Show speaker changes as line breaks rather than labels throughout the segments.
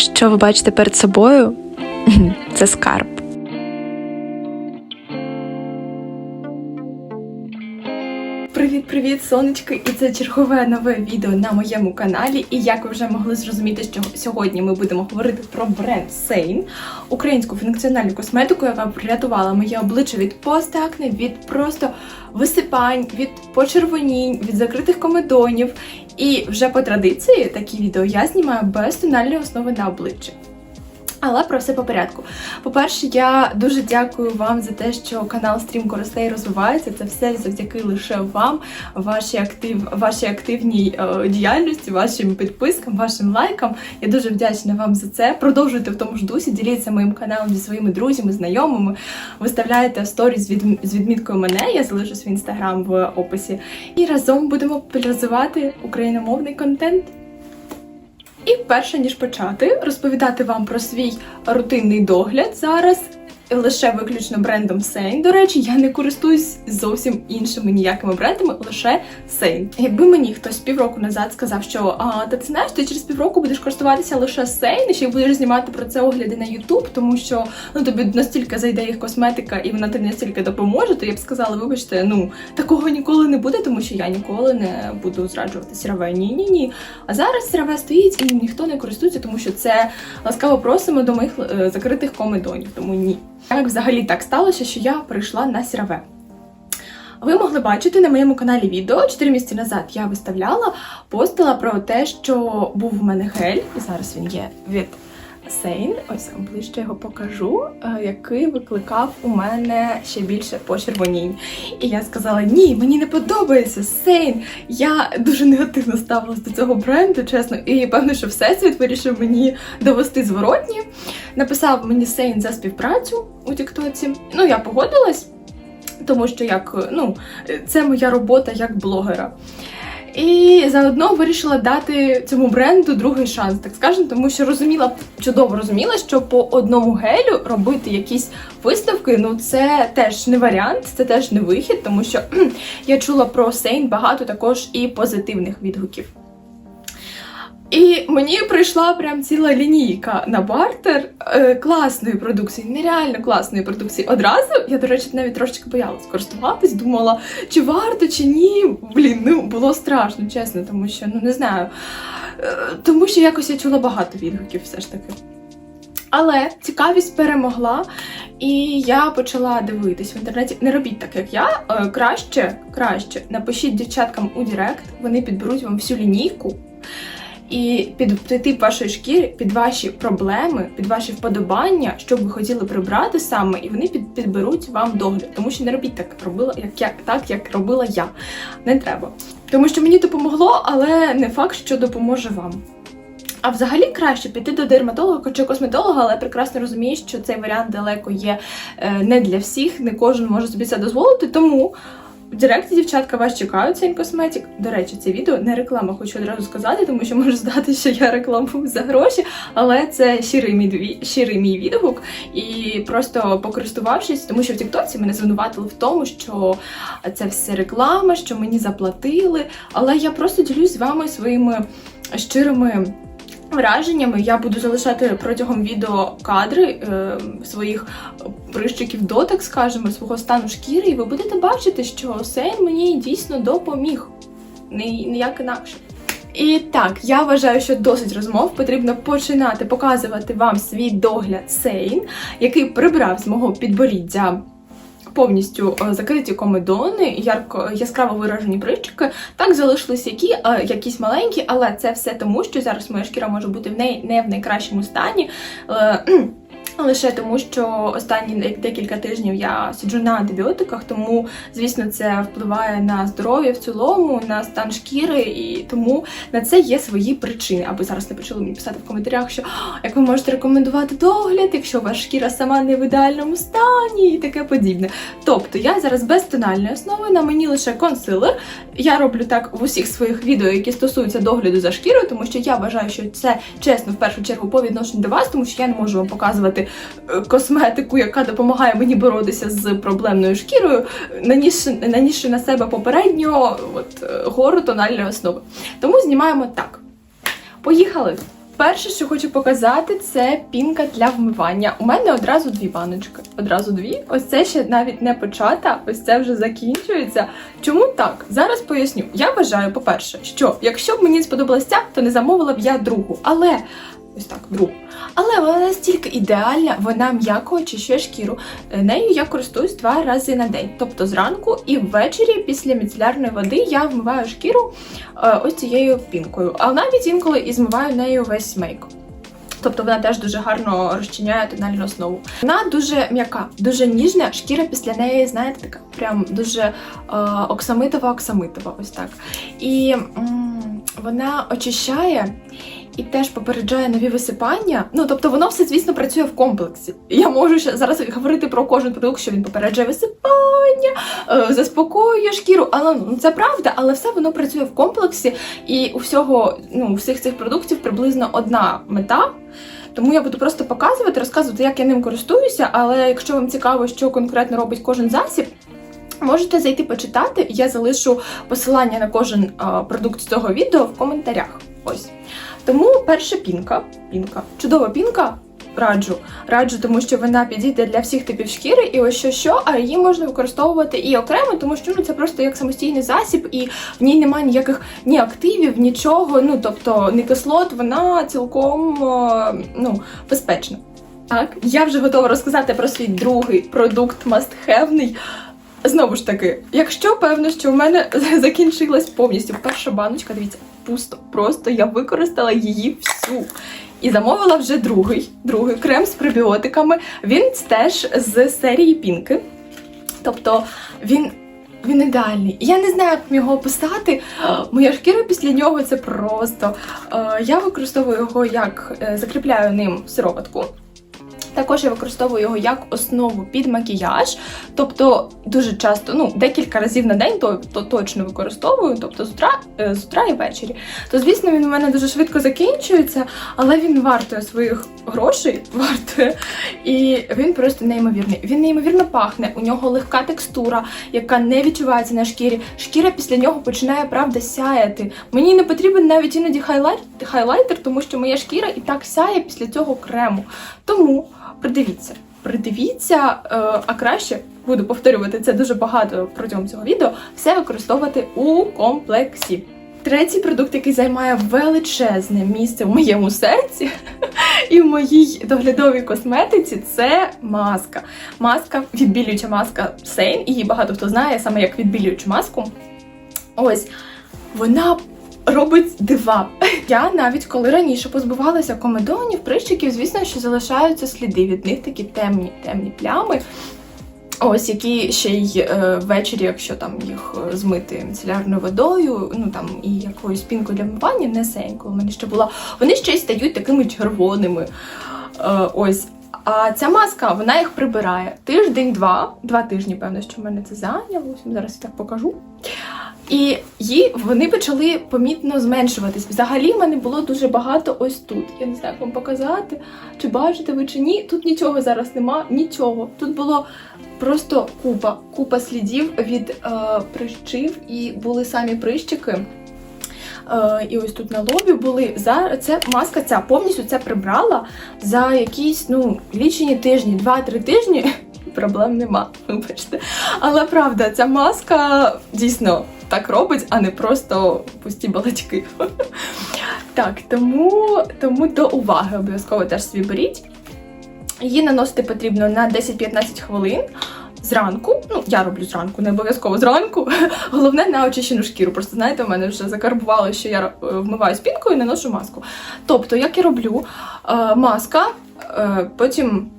що ви бачите перед собою, це скарб.
Привіт-привіт, сонечки! І це чергове нове відео на моєму каналі. І як ви вже могли зрозуміти, що сьогодні ми будемо говорити про бренд Сейн, українську функціональну косметику, яка врятувала моє обличчя від постакне, від просто висипань, від почервонінь, від закритих комедонів. І вже по традиції такі відео я знімаю без тональної основи на обличчі. Але про все по порядку. По-перше, я дуже дякую вам за те, що канал стрімко росте розвивається. Це все завдяки лише вам, вашій актив, вашій активній е, діяльності, вашим підпискам, вашим лайкам. Я дуже вдячна вам за це. Продовжуйте в тому ж дусі, діліться моїм каналом зі своїми друзями, знайомими. Виставляйте сторіс з, від, з відміткою мене. Я залишу свій інстаграм в описі. І разом будемо популяризувати україномовний контент. І перше ніж почати розповідати вам про свій рутинний догляд зараз. Лише виключно брендом Сейн. До речі, я не користуюсь зовсім іншими ніякими брендами, лише Сейн. Якби мені хтось півроку назад сказав, що а та ти знаєш, ти через півроку будеш користуватися лише Сейн, і ще будеш знімати про це огляди на YouTube, тому що ну тобі настільки зайде їх косметика, і вона тобі настільки допоможе, то я б сказала, вибачте, ну такого ніколи не буде, тому що я ніколи не буду зраджувати сіраве. Ні, ні, ні. А зараз сіраве стоїть і ніхто не користується, тому що це ласкаво просимо до моїх е, закритих комедонів. Тому ні. Як взагалі так сталося, що я прийшла на сіраве? Ви могли бачити на моєму каналі відео 4 місяці назад я виставляла, постила про те, що був у мене гель, і зараз він є від Сейн. Ось вам ближче його покажу, е, який викликав у мене ще більше почервонінь. І я сказала: ні, мені не подобається Сейн. Я дуже негативно ставилась до цього бренду, чесно. І певно, що всесвіт вирішив мені довести зворотні. Написав мені Сейн за співпрацю у Тіктоці. Ну, я погодилась, тому що як ну, це моя робота як блогера. І заодно вирішила дати цьому бренду другий шанс, так скажемо, тому що розуміла, чудово розуміла, що по одному гелю робити якісь виставки, ну це теж не варіант, це теж не вихід, тому що я чула про Сейн багато також і позитивних відгуків. І мені прийшла прям ціла лінійка на бартер е, класної продукції, нереально класної продукції. Одразу я, до речі, навіть трошечки боялась користуватись, думала, чи варто, чи ні. Блін, ну було страшно, чесно, тому що ну не знаю. Е, тому що якось я чула багато відгуків, все ж таки. Але цікавість перемогла, і я почала дивитись в інтернеті. Не робіть так, як я. Е, краще, краще напишіть дівчаткам у Директ, вони підберуть вам всю лінійку. І під, під вашої шкіри, під ваші проблеми, під ваші вподобання, що б ви хотіли прибрати саме, і вони під, підберуть вам догляд. Тому що не робіть так, як робила, як я так, як робила я. Не треба. Тому що мені допомогло, але не факт, що допоможе вам. А взагалі краще піти до дерматолога чи косметолога, але прекрасно розумієш, що цей варіант далеко є е, не для всіх, не кожен може собі це дозволити. Тому в Директі дівчатка вас чекають цей косметик. До речі, це відео не реклама, хочу одразу сказати, тому що може здати, що я рекламую за гроші, але це щирий мій щирий мій відгук. І просто покористувавшись, тому що в Тіктоці мене звинуватили в тому, що це все реклама, що мені заплатили. Але я просто ділюсь з вами своїми щирими. Враженнями я буду залишати протягом відео кадри е, своїх прищиків до, так скажемо, свого стану шкіри, і ви будете бачити, що Сейн мені дійсно допоміг. Ні- Ніяк інакше. І так, я вважаю, що досить розмов потрібно починати показувати вам свій догляд Сейн, який прибрав з мого підборіддя повністю е, закриті комедони, ярко яскраво виражені прищики. Так залишились які, е, якісь маленькі, але це все тому, що зараз моя шкіра може бути в неї не в найкращому стані. Лише тому, що останні дек- декілька тижнів я сиджу на антибіотиках, тому звісно це впливає на здоров'я в цілому, на стан шкіри, і тому на це є свої причини. Аби зараз не почали мені писати в коментарях, що як ви можете рекомендувати догляд, якщо ваша шкіра сама не в ідеальному стані, і таке подібне. Тобто я зараз без тональної основи, на мені лише консилер. Я роблю так в усіх своїх відео, які стосуються догляду за шкірою, тому що я вважаю, що це чесно в першу чергу по відношенню до вас, тому що я не можу вам показувати косметику, яка допомагає мені боротися з проблемною шкірою, нанісши, на себе попередньо от, е, гору тональної основи. Тому знімаємо так. Поїхали! Перше, що хочу показати, це пінка для вмивання. У мене одразу дві баночки. Одразу дві. Ось це ще навіть не почата, ось це вже закінчується. Чому так? Зараз поясню. Я вважаю, по-перше, що якщо б мені сподобалася то не замовила б я другу. Але ось так, другу. Але вона настільки ідеальна, вона м'яко очищує шкіру. Е, Нею я користуюсь два рази на день, тобто зранку і ввечері після міцелярної води я вмиваю шкіру е, ось цією пінкою. А навіть інколи і змиваю нею весь мейк. Тобто вона теж дуже гарно розчиняє тональну основу. Вона дуже м'яка, дуже ніжна. Шкіра після неї, знаєте, така прям дуже е, оксамитова-оксамитова, ось так. І м, вона очищає і теж попереджає нові висипання. Ну тобто воно все, звісно, працює в комплексі. Я можу ще зараз говорити про кожен продукт, що він попереджує висипання, е, заспокоює шкіру. Але ну, це правда, але все воно працює в комплексі, і у всього, ну, у всіх цих продуктів приблизно одна мета. Тому я буду просто показувати, розказувати, як я ним користуюся. Але якщо вам цікаво, що конкретно робить кожен засіб. Можете зайти почитати, я залишу посилання на кожен а, продукт з цього відео в коментарях. Ось. Тому перша пінка. Пінка. Чудова пінка. Раджу. Раджу, тому що вона підійде для всіх типів шкіри, і ось що що, а її можна використовувати і окремо, тому що ну, це просто як самостійний засіб, і в ній немає ніяких ні активів, нічого. Ну тобто не кислот, вона цілком ну, безпечна. Так, я вже готова розказати про свій другий продукт мастхевний. Знову ж таки, якщо певно, що в мене закінчилась повністю перша баночка, дивіться, пусто. Просто я використала її всю. І замовила вже другий, другий крем з пребіотиками. Він теж з серії пінки. Тобто він. Він ідеальний. Я не знаю, як його описати. Моя шкіра після нього це просто. Е, Я використовую його як е, закріпляю ним сироватку. Також я використовую його як основу під макіяж, тобто дуже часто, ну декілька разів на день, то, то точно використовую, тобто з утра, е, з утра і ввечері. То звісно, він у мене дуже швидко закінчується, але він вартує своїх грошей, вартує. І він просто неймовірний. Він неймовірно пахне. У нього легка текстура, яка не відчувається на шкірі. Шкіра після нього починає правда сяяти. Мені не потрібен навіть іноді хайлайт, хайлайтер, тому що моя шкіра і так сяє після цього крему. Тому придивіться, придивіться, е, а краще буду повторювати це дуже багато протягом цього відео. Все використовувати у комплексі. Третій продукт, який займає величезне місце в моєму серці і в моїй доглядовій косметиці, це маска. Маска, відбілююча маска Сейн. Її багато хто знає саме як відбілюючу маску. Ось вона робить дива. Я навіть коли раніше позбувалася комедонів, прищиків, звісно, що залишаються сліди від них такі темні, темні плями. Ось які ще й е, ввечері, якщо там їх е, змити міцелярною водою, ну там і якоюсь пінкою для вмивання, не сенько. У мене ще була. Вони ще й стають такими червоними. Е, ось. А ця маска, вона їх прибирає тиждень-два, два тижні, певно, що в мене це зайняло. Зараз я так покажу. І її вони почали помітно зменшуватись. Взагалі, в мене було дуже багато ось тут. Я не знаю, як вам показати, чи бачите ви чи ні. Тут нічого зараз нема, нічого. Тут було просто купа, купа слідів від е, прищів, і були самі прищики. Е, і ось тут на лобі були за це маска ця повністю це прибрала за якісь ну лічені тижні, 2-3 тижні. Проблем нема, вибачте. Але правда, ця маска дійсно так робить, а не просто пусті балачки. Так, тому, тому до уваги обов'язково теж собі беріть. Її наносити потрібно на 10-15 хвилин. Зранку, ну я роблю зранку, не обов'язково зранку. Головне на очищену шкіру. Просто знаєте, в мене вже закарбувало, що я е, вмиваю спінкою і наношу маску. Тобто, як я роблю, е, маска, е, потім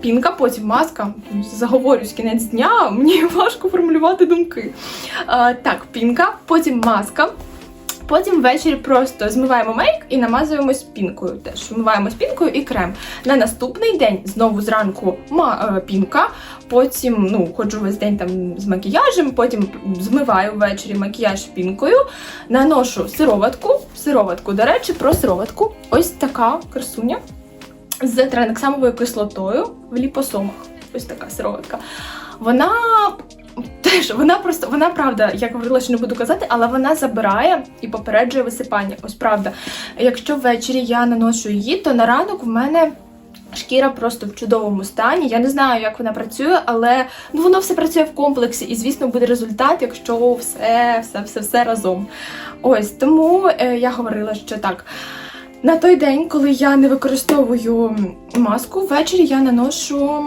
пінка, потім маска. Заговорюсь кінець дня, мені важко формулювати думки. Е, Так, пінка, потім маска. Потім ввечері просто змиваємо мейк і намазуємо пінкою. Теж вмиваємо пінкою і крем. На наступний день знову зранку е, пінка, потім ну, ходжу весь день там з макіяжем, потім змиваю ввечері макіяж пінкою, наношу сироватку. Сироватку, до речі, про сироватку. Ось така красуня з транексамовою кислотою в ліпосомах. Ось така сироватка. Вона Знаєш, вона просто, вона правда, я говорила, що не буду казати, але вона забирає і попереджує висипання. Ось правда. Якщо ввечері я наношу її, то на ранок в мене. Шкіра просто в чудовому стані. Я не знаю, як вона працює, але ну воно все працює в комплексі, і звісно буде результат, якщо все, все, все, все разом. Ось тому е, я говорила, що так. На той день, коли я не використовую маску, ввечері я наношу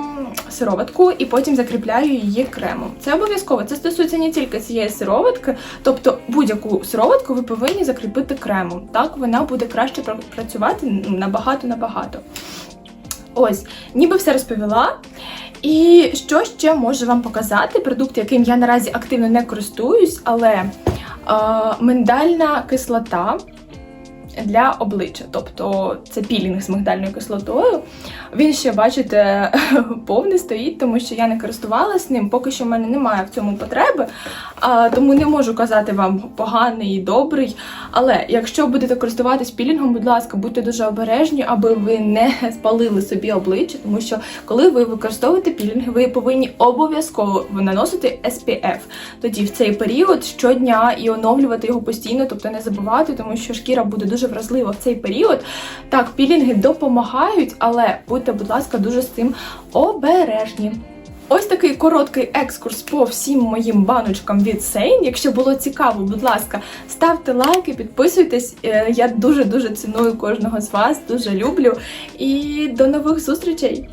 сироватку і потім закріпляю її кремом. Це обов'язково. Це стосується не тільки цієї сироватки, тобто будь-яку сироватку ви повинні закріпити кремом. Так вона буде краще працювати ну, набагато набагато. Ось, ніби все розповіла. І що ще можу вам показати? Продукт, яким я наразі активно не користуюсь, але е, миндальна кислота для обличчя. Тобто це пілінг з мигдальною кислотою. Він ще, бачите, повний стоїть, тому що я не користувалась ним. Поки що в мене немає в цьому потреби, тому не можу казати вам поганий і добрий. Але якщо будете користуватись пілінгом, будь ласка, будьте дуже обережні, аби ви не спалили собі обличчя, тому що коли ви використовуєте пілінг, ви повинні обов'язково наносити SPF. Тоді в цей період щодня і оновлювати його постійно, тобто не забувати, тому що шкіра буде дуже вразлива в цей період. Так, пілінги допомагають, але будьте, будь ласка, дуже з цим обережні. Ось такий короткий екскурс по всім моїм баночкам від Сейн. Якщо було цікаво, будь ласка, ставте лайки, підписуйтесь. Е, Я дуже дуже ціную кожного з вас, дуже люблю. І до нових зустрічей!